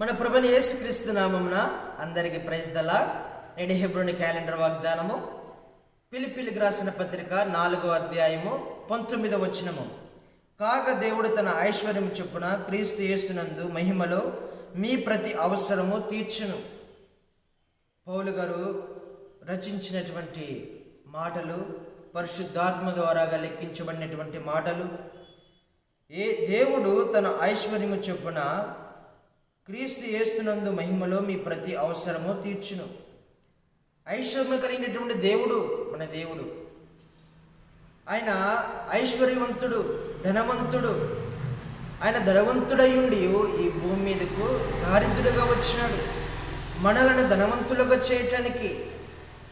మన ప్రభుని యేసుక్రీస్తు నామమున అందరికి ప్రైజ్ దలా నేటి హెబ్రోని క్యాలెండర్ వాగ్దానము పిలిపిలికి రాసిన పత్రిక నాలుగో అధ్యాయము పంతొమ్మిదవ వచనము. కాక దేవుడు తన ఐశ్వర్యం చొప్పున క్రీస్తు యేసునందు మహిమలో మీ ప్రతి అవసరము తీర్చును. పౌలు గారు రచించినటువంటి మాటలు పరిశుద్ధాత్మ ద్వారాగా లెక్కించబడినటువంటి మాటలు ఏ దేవుడు తన ఐశ్వర్యము చొప్పున క్రీస్తు చేస్తున్నందు మహిమలో మీ ప్రతి అవసరము తీర్చును. ఐశ్వర్యం కలిగినటువంటి దేవుడు మన దేవుడు. ఆయన ఐశ్వర్యవంతుడు ధనవంతుడు. ఆయన ధనవంతుడై ఉండి ఈ భూమి మీదకు దారిద్రుడుగా వచ్చినాడు. మనలను ధనవంతులుగా చేయటానికి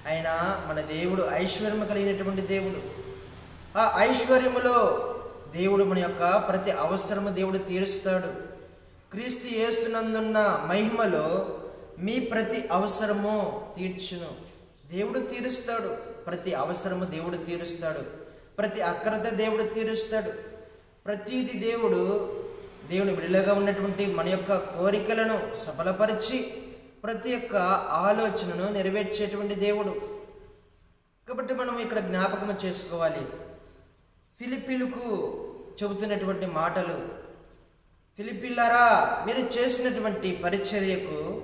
ఆయన మన దేవుడు ఐశ్వర్యం కలిగినటువంటి దేవుడు. ఆ ఐశ్వర్యములో దేవుడు మన యొక్క ప్రతి అవసరము దేవుడు తీరుస్తాడు. క్రీస్తు యేసునందున్న మహిమలో మీ ప్రతి అవసరము తీర్చును. దేవుడు తీరుస్తాడు. ప్రతి అవసరము దేవుడు తీరుస్తాడు. ప్రతి అక్రత దేవుడు తీరుస్తాడు. ప్రతిది దేవుడు దేవుని విడిలోగా ఉన్నటువంటి మన యొక్క కోరికలను సఫలపరిచి ప్రతి ఒక్క ఆలోచనను నెరవేర్చేటువంటి దేవుడు. కాబట్టి మనం ఇక్కడ జ్ఞాపకం చేసుకోవాలి. ఫిలిపిలకు చెబుతున్నటువంటి మాటలు ఫిలిపిల్లరా మీరు చేసినటువంటి పరిచర్యకు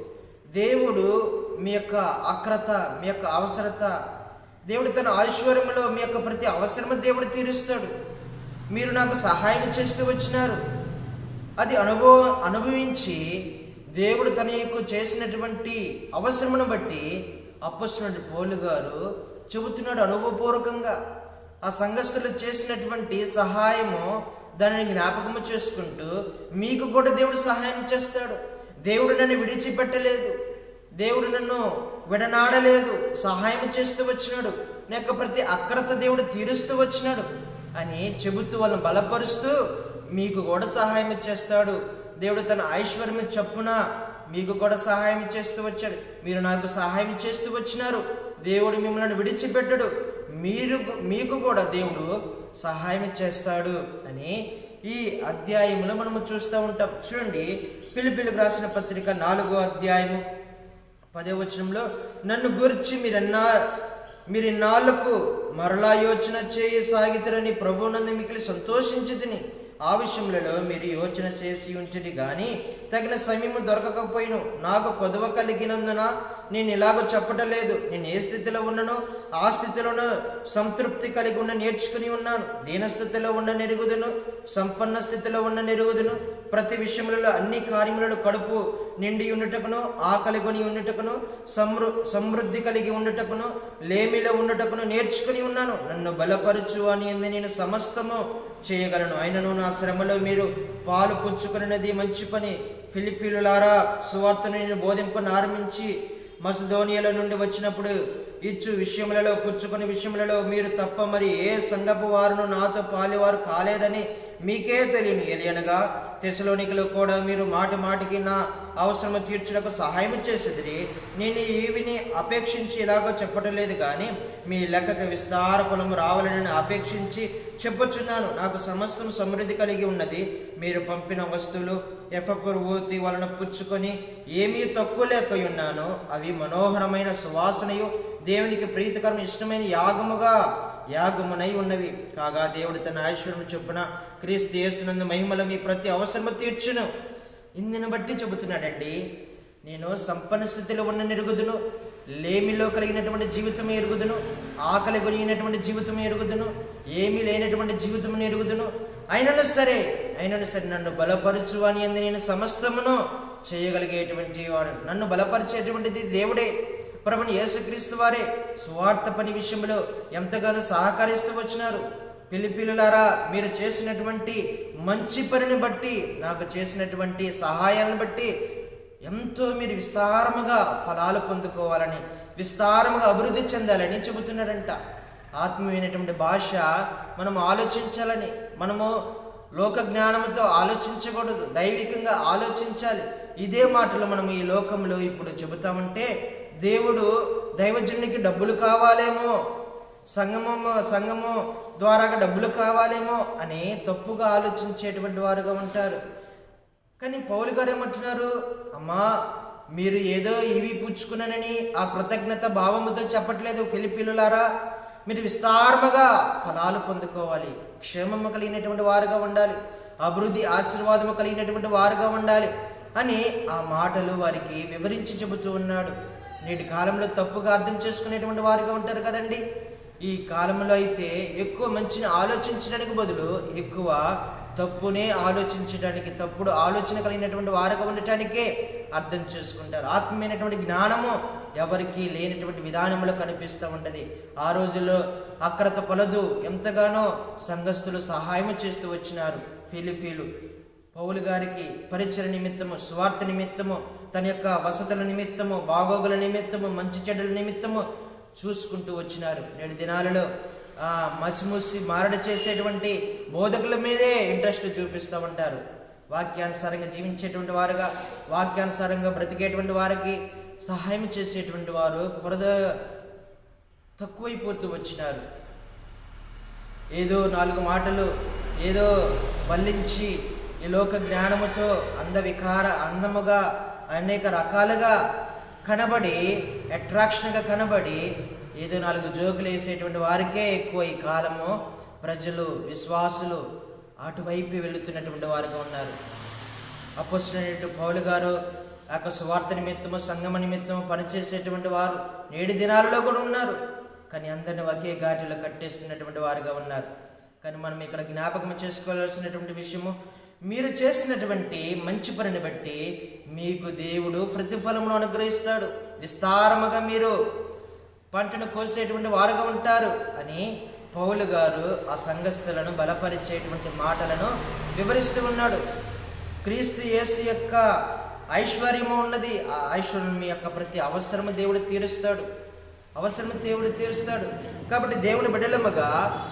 దేవుడు మీ యొక్క అక్రత మీ యొక్క అవసరత దేవుడు తన ఐశ్వర్యంలో మీ యొక్క ప్రతి అవసరము దేవుడు తీరుస్తాడు. మీరు నాకు సహాయం చేస్తూ వచ్చినారు. అది అనుభవం అనుభవించి దేవుడు తన యొక్క చేసినటువంటి అవసరమును బట్టి అప్పస్తున్నటువంటి పోలు గారు చెబుతున్నాడు అనుభవపూర్వకంగా. ఆ సంఘస్థులు చేసినటువంటి సహాయము దానిని జ్ఞాపకము చేసుకుంటూ మీకు కూడా దేవుడు సహాయం చేస్తాడు. దేవుడు నన్ను విడిచిపెట్టలేదు. దేవుడు నన్ను విడనాడలేదు. సహాయం చేస్తూ వచ్చినాడు. నా యొక్క ప్రతి అక్రత దేవుడు తీరుస్తూ వచ్చినాడు. అని చెబుతూ వాళ్ళని బలపరుస్తూ మీకు కూడా సహాయం చేస్తాడు. దేవుడు తన ఐశ్వర్యం చప్పున మీకు కూడా సహాయం చేస్తూ వచ్చాడు. మీరు నాకు సహాయం చేస్తూ వచ్చినారు. దేవుడు మిమ్మల్ని విడిచిపెట్టడు. మీరు మీకు కూడా దేవుడు సహాయం చేస్తాడు అని ఈ అధ్యాయంలో మనము చూస్తూ ఉంటాం. చూడండి పిలిపిలికి రాసిన పత్రిక నాలుగో అధ్యాయము పదే వచనంలో నన్ను గురించి మీరన్నా మీరు నాలుగు మరలా యోచన చేయి సాగితరని ప్రభునందు మిగిలి సంతోషించుదిని ఆ విషయములలో మీరు యోచన చేసి ఉంచడి కానీ తగిన సమయం దొరకకపోయిను. నాకు కొదవ కలిగినందున నేను ఇలాగ చెప్పటం లేదు నేను ఏ స్థితిలో ఉన్నానో ఆ స్థితిలోనూ సంతృప్తి కలిగి ఉన్న నేర్చుకుని ఉన్నాను. దీన స్థితిలో ఉన్న నెరుగుదును సంపన్న స్థితిలో ఉన్న నెరుగుదును ప్రతి విషయములలో అన్ని కార్యములను కడుపు నిండి ఉండుటకును ఆకలి కొని ఉండుటకును సమృ సమృద్ధి కలిగి ఉండుటకును లేమిలో ఉండుటకును నేర్చుకుని ఉన్నాను. నన్ను బలపరచు అని ఎందు నేను సమస్తము చేయగలను. అయినను నా శ్రమలో మీరు పాలు పుచ్చుకున్నది మంచి పని. ఫిలిపీలులారా సువార్తను నేను బోధింపను ఆరంభించి మసదోనియల నుండి వచ్చినప్పుడు ఇచ్చు విషయములలో పుచ్చుకుని విషయములలో మీరు తప్ప మరి ఏ సంగపు వారును నాతో పాలివారు కాలేదని మీకే తెలియను. ఎలియనగా తెసలోనికలో కూడా మీరు మాటి మాటికి నా అవసరము తీర్చుటకు సహాయం చేసేది నేను ఈవిని అపేక్షించి ఇలాగో చెప్పటం లేదు కానీ మీ లెక్కకు విస్తార పొలము రావాలని అపేక్షించి చెప్పుచున్నాను. నాకు సమస్తం సమృద్ధి కలిగి ఉన్నది. మీరు పంపిన వస్తువులు ఎఫ్ఎఫ్ఆర్ ఊతి వలన పుచ్చుకొని ఏమీ తక్కువ లేక ఉన్నాను అవి మనోహరమైన సువాసనయు దేవునికి ప్రీతికరం ఇష్టమైన యాగముగా యాగమునై ఉన్నవి. కాగా దేవుడు తన ఐశ్వర్యము చొప్పున క్రీస్తు యేసునందు మహిమల మీ ప్రతి అవసరము తీర్చును. ఇందుని బట్టి చెబుతున్నాడండి నేను సంపన్న స్థితిలో ఉన్న నెరుగుదును లేమిలో కలిగినటువంటి జీవితం ఎరుగుదును ఆకలి కలిగినటువంటి జీవితం ఎరుగుదును ఏమీ లేనటువంటి జీవితం ఎరుగుదును. అయినను సరే అయినను సరే నన్ను బలపరచు అని నేను సమస్తమును చేయగలిగేటువంటి వాడు. నన్ను బలపరిచేటువంటిది దేవుడే. ప్రభుని యేసుక్రీస్తు వారే స్వార్థ పని విషయంలో ఎంతగానో సహకరిస్తూ వచ్చినారు. పిలిపిలులారా మీరు చేసినటువంటి మంచి పనిని బట్టి నాకు చేసినటువంటి సహాయాన్ని బట్టి ఎంతో మీరు విస్తారముగా ఫలాలు పొందుకోవాలని విస్తారముగా అభివృద్ధి చెందాలని చెబుతున్నాడంట. ఆత్మీయమైనటువంటి భాష మనం ఆలోచించాలని మనము లోక జ్ఞానంతో ఆలోచించకూడదు దైవికంగా ఆలోచించాలి. ఇదే మాటలు మనం ఈ లోకంలో ఇప్పుడు చెబుతామంటే దేవుడు దైవజనునికి డబ్బులు కావాలేమో సంగమము సంఘము ద్వారా డబ్బులు కావాలేమో అని తప్పుగా ఆలోచించేటువంటి వారుగా ఉంటారు. కానీ పౌలు గారు ఏమంటున్నారు? అమ్మా మీరు ఏదో ఇవి పుచ్చుకున్నానని ఆ కృతజ్ఞత భావముతో చెప్పట్లేదు ఫిలిపిలులారా మీరు విస్తారముగా ఫలాలు పొందుకోవాలి క్షేమము కలిగినటువంటి వారుగా ఉండాలి అభివృద్ధి ఆశీర్వాదము కలిగినటువంటి వారుగా ఉండాలి అని ఆ మాటలు వారికి వివరించి చెబుతూ ఉన్నాడు. నేటి కాలంలో తప్పుగా అర్థం చేసుకునేటువంటి వారుగా ఉంటారు కదండి. ఈ కాలంలో అయితే ఎక్కువ మంచిని ఆలోచించడానికి బదులు ఎక్కువ తప్పునే ఆలోచించడానికి తప్పుడు ఆలోచన కలిగినటువంటి వారుగా ఉండటానికే అర్థం చేసుకుంటారు. ఆత్మీయమైనటువంటి జ్ఞానము ఎవరికి లేనటువంటి విధానంలో కనిపిస్తూ ఉంటుంది. ఆ రోజుల్లో అక్రత కొలదు ఎంతగానో సంఘస్థులు సహాయం చేస్తూ వచ్చినారు. ఫిలిఫీలు పౌలు గారికి పరిచయ నిమిత్తము స్వార్థ నిమిత్తము తన యొక్క వసతుల నిమిత్తము బాగోగుల నిమిత్తము మంచి చెడుల నిమిత్తము చూసుకుంటూ వచ్చినారు. నేటి దినాలలో మసిమూసి మారడ చేసేటువంటి బోధకుల మీదే ఇంట్రెస్ట్ చూపిస్తూ ఉంటారు. వాక్యానుసారంగా జీవించేటువంటి వారుగా వాక్యానుసారంగా బ్రతికేటువంటి వారికి సహాయం చేసేటువంటి వారు కొరద తక్కువైపోతూ వచ్చినారు. ఏదో నాలుగు మాటలు ఏదో వల్లించి ఈ లోక జ్ఞానముతో అందవికార అందముగా అనేక రకాలుగా కనబడి అట్రాక్షన్గా కనబడి ఏదో నాలుగు జోకులు వేసేటువంటి వారికే ఎక్కువ ఈ కాలము. ప్రజలు విశ్వాసులు అటువైపు వెళుతున్నటువంటి వారుగా ఉన్నారు. అపోసినటువంటి పౌలు గారు యొక్క సువార్త నిమిత్తము సంగమ నిమిత్తము పనిచేసేటువంటి వారు నేడు దినాలలో కూడా ఉన్నారు. కానీ అందరిని ఒకే ఘాటిలో కట్టేస్తున్నటువంటి వారుగా ఉన్నారు. కానీ మనం ఇక్కడ జ్ఞాపకం చేసుకోవాల్సినటువంటి విషయము మీరు చేసినటువంటి మంచి పనిని బట్టి మీకు దేవుడు ప్రతిఫలమును అనుగ్రహిస్తాడు. విస్తారముగా మీరు పంటను కోసేటువంటి వారుగా ఉంటారు అని పౌలు గారు ఆ సంఘస్థులను బలపరిచేటువంటి మాటలను వివరిస్తూ ఉన్నాడు. క్రీస్తు యేసు యొక్క ఐశ్వర్యము ఉన్నది. ఆ ఐశ్వర్యం యొక్క ప్రతి అవసరము దేవుడు తీరుస్తాడు. అవసరం దేవుడు తీరుస్తాడు. కాబట్టి దేవుని బిడ్డలముగా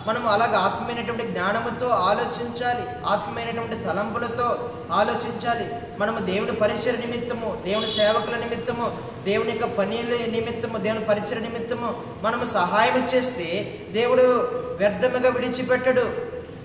మనం అలాగ ఆత్మీయమైనటువంటి జ్ఞానముతో ఆలోచించాలి. ఆత్మీయమైనటువంటి తలంపులతో ఆలోచించాలి. మనము దేవుని పరిచయ నిమిత్తము దేవుని సేవకుల నిమిత్తము దేవుని యొక్క పనుల నిమిత్తము దేవుని పరిచయ నిమిత్తము మనము సహాయం చేస్తే దేవుడు వ్యర్థముగా విడిచిపెట్టడు.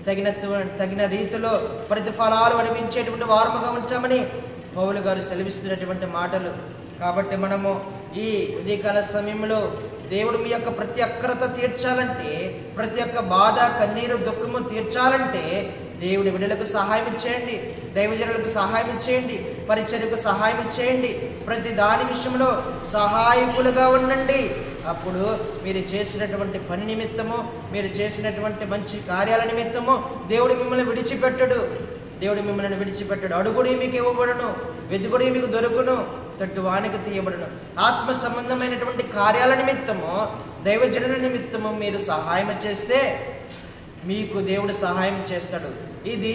తగిన తగిన రీతిలో ప్రతిఫలాలు అనిపించేటువంటి వారముగా ఉంటామని పౌలు గారు సెలవిస్తున్నటువంటి మాటలు. కాబట్టి మనము ఈ ఉదయకాల సమయంలో దేవుడు మీ యొక్క ప్రతి అక్రత తీర్చాలంటే ప్రతి ఒక్క బాధ కన్నీరు దుఃఖము తీర్చాలంటే దేవుడి బిడ్డలకు సహాయం చేయండి దైవజనులకు సహాయం చేయండి పరిచర్యకు సహాయం చేయండి. ప్రతి దాని విషయంలో సహాయకులుగా ఉండండి. అప్పుడు మీరు చేసినటువంటి పని నిమిత్తము మీరు చేసినటువంటి మంచి కార్యాల నిమిత్తము దేవుడు మిమ్మల్ని విడిచిపెట్టడు. దేవుడు మిమ్మల్ని విడిచిపెట్టడు. అడుగుడి మీకు ఇవ్వబడను వెతుకుడి మీకు దొరుకును తట్టు వానికి తీయబడను. ఆత్మ సంబంధమైనటువంటి కార్యాల నిమిత్తము దైవజనుల నిమిత్తము మీరు సహాయం చేస్తే మీకు దేవుడు సహాయం చేస్తాడు. ఇది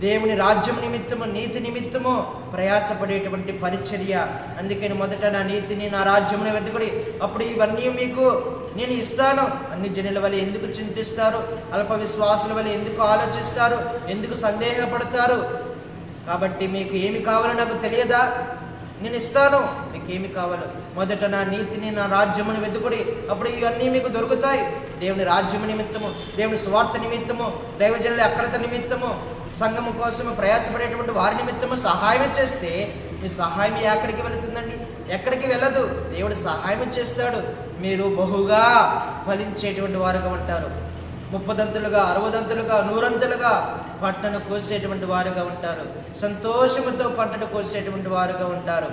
దేవుని రాజ్యం నిమిత్తము నీతి నిమిత్తము ప్రయాసపడేటువంటి పరిచర్య. అందుకని మొదట నా నీతిని నా రాజ్యమును వెతుకుడి. అప్పుడు ఇవన్నీ మీకు నేను ఇస్తాను అన్ని జనుల వల్ల ఎందుకు చింతిస్తారు? అల్ప విశ్వాసుల వల్ల ఎందుకు ఆలోచిస్తారు? ఎందుకు సందేహపడతారు? కాబట్టి మీకు ఏమి కావాలో నాకు తెలియదా? నేను ఇస్తాను మీకు ఏమి కావాలో? మొదట నా నీతిని నా రాజ్యమును వెతుకుడి. అప్పుడు ఇవన్నీ మీకు దొరుకుతాయి. దేవుని రాజ్యము నిమిత్తము దేవుని స్వార్థ నిమిత్తము దైవజనుల అక్రత నిమిత్తము సంఘము కోసము ప్రయాసపడేటువంటి వారి నిమిత్తము సహాయం చేస్తే మీ సహాయం ఎక్కడికి వెళుతుంది. ఎక్కడికి వెళ్ళదు. దేవుడు సహాయం చేస్తాడు. మీరు బహుగా ఫలించేటువంటి వారుగా ఉంటారు. ముప్పదంతులుగా అరవదంతులుగా నూరంతులుగా పంటను కోసేటువంటి వారుగా ఉంటారు. సంతోషముతో పంటను కోసేటువంటి వారుగా ఉంటారు.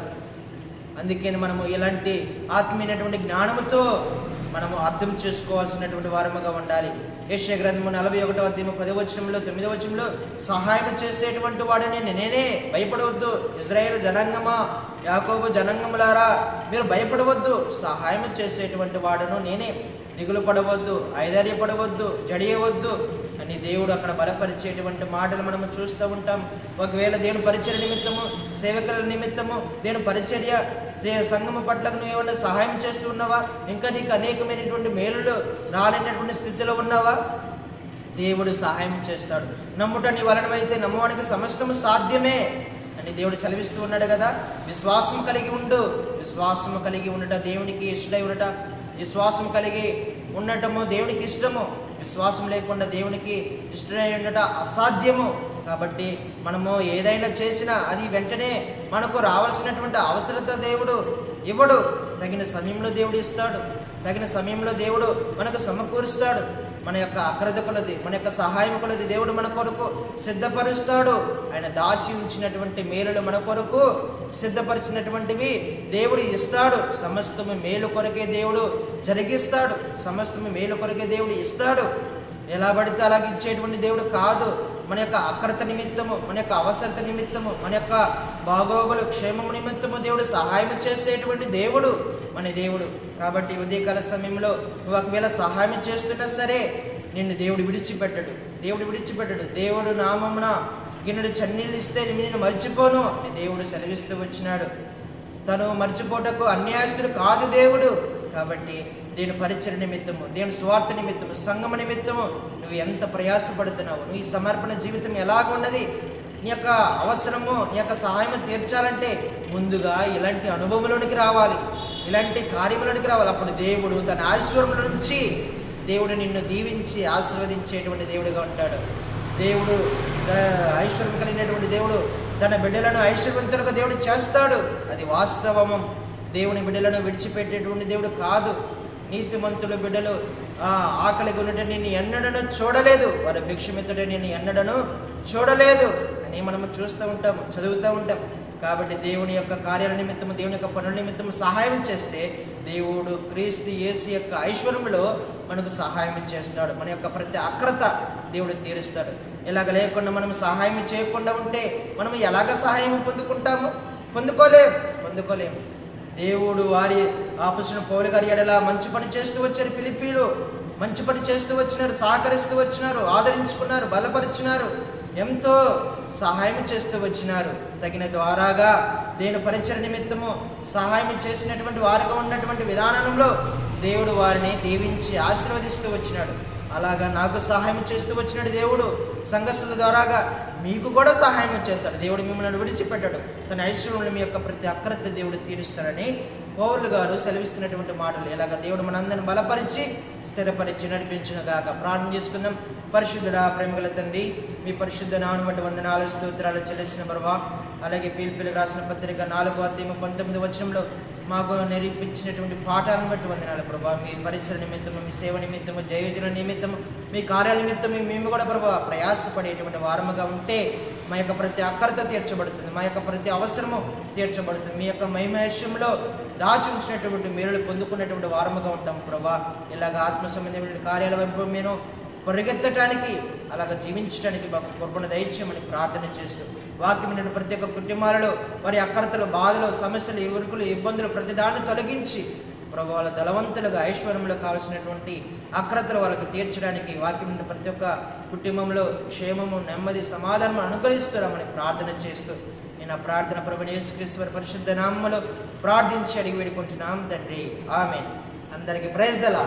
అందుకని మనము ఇలాంటి ఆత్మీయమైనటువంటి జ్ఞానముతో మనము అర్థం చేసుకోవాల్సినటువంటి వారముగా ఉండాలి. యశ్య గ్రంథము నలభై ఒకటో అధ్యాయము పదవచనంలో తొమ్మిదవ వచనంలో సహాయం చేసేటువంటి వాడిని నేనే. భయపడవద్దు. ఇజ్రాయేల్ జనాంగమా? యాకోబు జనాంగములారా మీరు భయపడవద్దు. సహాయం చేసేటువంటి వాడును నేనే. దిగులు పడవద్దు ఐదార్యపడవద్దు జడియవద్దు. అని దేవుడు అక్కడ బలపరిచేటువంటి మాటలు మనం చూస్తూ ఉంటాం. ఒకవేళ దేవుని పరిచర్య నిమిత్తము సేవకుల నిమిత్తము దేవుని పరిచర్య సంఘము పట్లకు నువ్వు ఏమైనా సహాయం చేస్తూ ఉన్నావా? ఇంకా నీకు అనేకమైనటువంటి మేలులు రాలేనటువంటి స్థితిలో ఉన్నావా? దేవుడు సహాయం చేస్తాడు. నమ్ముట నీ వలనమైతే నమ్మవానికి సమస్తము సాధ్యమే. అని దేవుడు సెలవిస్తూ ఉన్నాడు కదా. విశ్వాసం కలిగి ఉండు. విశ్వాసము కలిగి ఉండట దేవునికి ఇష్టడై ఉండట. విశ్వాసం కలిగి ఉండటము దేవునికి ఇష్టము. విశ్వాసం లేకుండా దేవునికి ఇష్టడై ఉండట అసాధ్యము. కాబట్టి మనము ఏదైనా చేసినా అది వెంటనే మనకు రావాల్సినటువంటి అవసరత దేవుడు ఇవ్వడు. తగిన సమయంలో దేవుడు ఇస్తాడు. తగిన సమయంలో దేవుడు మనకు సమకూరుస్తాడు. మన యొక్క అక్రత కొలది మన యొక్క సహాయం కొలది దేవుడు మన కొరకు సిద్ధపరుస్తాడు. ఆయన దాచి ఉంచినటువంటి మేలులు మన కొరకు సిద్ధపరిచినటువంటివి దేవుడు ఇస్తాడు. సమస్తము మేలు కొరకే దేవుడు జరిగిస్తాడు. సమస్తము మేలు కొరకే దేవుడు ఇస్తాడు. ఎలా పడితే అలాగే ఇచ్చేటువంటి దేవుడు కాదు. మన యొక్క అక్రత నిమిత్తము మన యొక్క అవసరత నిమిత్తము మన యొక్క బాగోగులు క్షేమము నిమిత్తము దేవుడు సహాయం చేసేటువంటి దేవుడు మన దేవుడు. కాబట్టి ఉదయకాల సమయంలో నువ్వు ఒకవేళ సహాయం చేస్తున్నా సరే నిన్ను దేవుడు విడిచిపెట్టడు. దేవుడు విడిచిపెట్టడు. దేవుడు నామమున గిన్నెడు చన్నీళ్ళు ఇస్తే నేను మర్చిపోను అని దేవుడు సెలవిస్తూ వచ్చినాడు. తను మర్చిపోటకు అన్యాయస్తుడు కాదు దేవుడు. కాబట్టి దేని పరిచయ నిమిత్తము దేని స్వార్థ నిమిత్తము సంగమ నిమిత్తము నువ్వు ఎంత ప్రయాసపడుతున్నావు నువ్వు ఈ సమర్పణ జీవితం ఎలాగున్నది నీ యొక్క అవసరము నీ యొక్క సహాయం తీర్చాలంటే ముందుగా ఇలాంటి అనుభవంలోనికి రావాలి ఇలాంటి కార్యములోనికి రావాలి. అప్పుడు దేవుడు తన ఆశ్వరముల నుంచి దేవుడు నిన్ను దీవించి ఆశీర్వదించేటువంటి దేవుడిగా ఉంటాడు. దేవుడు ఐశ్వర్యం కలిగినటువంటి దేవుడు తన బిడ్డలను ఐశ్వర్యవంతులుగా దేవుడు చేస్తాడు. అది వాస్తవము. దేవుని బిడ్డలను విడిచిపెట్టేటువంటి దేవుడు కాదు. నీతిమంతుల బిడ్డలు ఆకలి ఆకలిగా ఉన్నట్టు నేను ఎన్నడను చూడలేదు. వారి భిక్షమిత్తుడు నేను ఎన్నడను చూడలేదు అని మనము చూస్తూ ఉంటాం చదువుతూ ఉంటాం కాబట్టి దేవుని యొక్క కార్యాల నిమిత్తము దేవుని యొక్క పనుల నిమిత్తము సహాయం చేస్తే దేవుడు క్రీస్తు యేసు యొక్క ఐశ్వర్యంలో మనకు సహాయం చేస్తాడు. మన యొక్క ప్రతి అక్రత దేవుడు తీరుస్తాడు. ఇలాగ లేకుండా మనం సహాయం చేయకుండా ఉంటే మనం ఎలాగ సహాయం పొందుకుంటాము? పొందుకోలేము పొందుకోలేము దేవుడు వారి ఆపసిన పౌలు గారి ఎడల మంచి పని చేస్తూ వచ్చారు పిలిపిలు మంచి పని చేస్తూ వచ్చినారు సహకరిస్తూ వచ్చినారు ఆదరించుకున్నారు బలపరిచినారు ఎంతో సహాయం చేస్తూ వచ్చినారు. తగిన ద్వారాగా దేని పరిచయ నిమిత్తము సహాయం చేసినటువంటి వారిగా ఉన్నటువంటి విధానంలో దేవుడు వారిని దీవించి ఆశీర్వదిస్తూ వచ్చినాడు. అలాగా నాకు సహాయం చేస్తూ వచ్చినాడు దేవుడు. సంఘస్థుల ద్వారాగా మీకు కూడా సహాయం చేస్తాడు. దేవుడు మిమ్మల్ని విడిచిపెట్టాడు. తన ఐశ్వర్యంలో మీ యొక్క ప్రతి అక్రత దేవుడు తీరుస్తాడని పౌరులు గారు సెలవిస్తున్నటువంటి మాటలు. ఇలాగ దేవుడు మనందరిని బలపరిచి స్థిరపరిచి నడిపించిన గాక ప్రార్థన చేసుకుందాం. పరిశుద్ధుడా ప్రేమగల తండ్రి మీ పరిశుద్ధ నాను వంద వందనాలు స్తోత్రాలు చెల్లిసిన ప్రభావ అలాగే పీల్పిలకు రాసిన పత్రిక నాలుగో అధ్యాయం పంతొమ్మిది వచనంలో మాకు నిరూపించినటువంటి పాఠాలను బట్టి వందనాలు ప్రభా. మీ పరీక్షల నిమిత్తము మీ సేవ నిమిత్తము జయోజన నిమిత్తము మీ కార్యాల నిమిత్తము మేము కూడా ప్రభా ప్రయాసపడేటువంటి వారముగా ఉంటే మా యొక్క ప్రతి అక్కరత తీర్చబడుతుంది మా యొక్క ప్రతి అవసరము తీర్చబడుతుంది. మీ యొక్క మహిమహర్షంలో దాచి ఉంచినటువంటి మేలులు పొందుకున్నటువంటి వారముగా ఉంటాం ప్రభా. ఇలాగ ఆత్మ సంబంధమైన కార్యాల వైపు మేము పరిగెత్తటానికి అలాగ జీవించడానికి మాకు కృపణ దయచేయమని ప్రార్థన చేస్తూ వాక్యమైన ప్రతి ఒక్క కుటుంబాలలో వారి అక్కరతలు బాధలు సమస్యలు ఇరుకులు ఇబ్బందులు ప్రతిదాన్ని తొలగించి ప్రభు వాళ్ళ ధనవంతులుగా ఐశ్వర్యంలో కావాల్సినటువంటి అక్రతలు వాళ్ళకి తీర్చడానికి వాక్యం ప్రతి ఒక్క కుటుంబంలో క్షేమము నెమ్మది సమాధానం అనుగ్రహిస్తున్నామని ప్రార్థన చేస్తూ నేను ఆ ప్రార్థన ప్రభు యేసుక్రీశ్వర పరిశుద్ధ నామములో ప్రార్థించి అడిగి వేడుకుంటున్నాం తండ్రి. ఆమె అందరికీ ప్రైజ్ దలా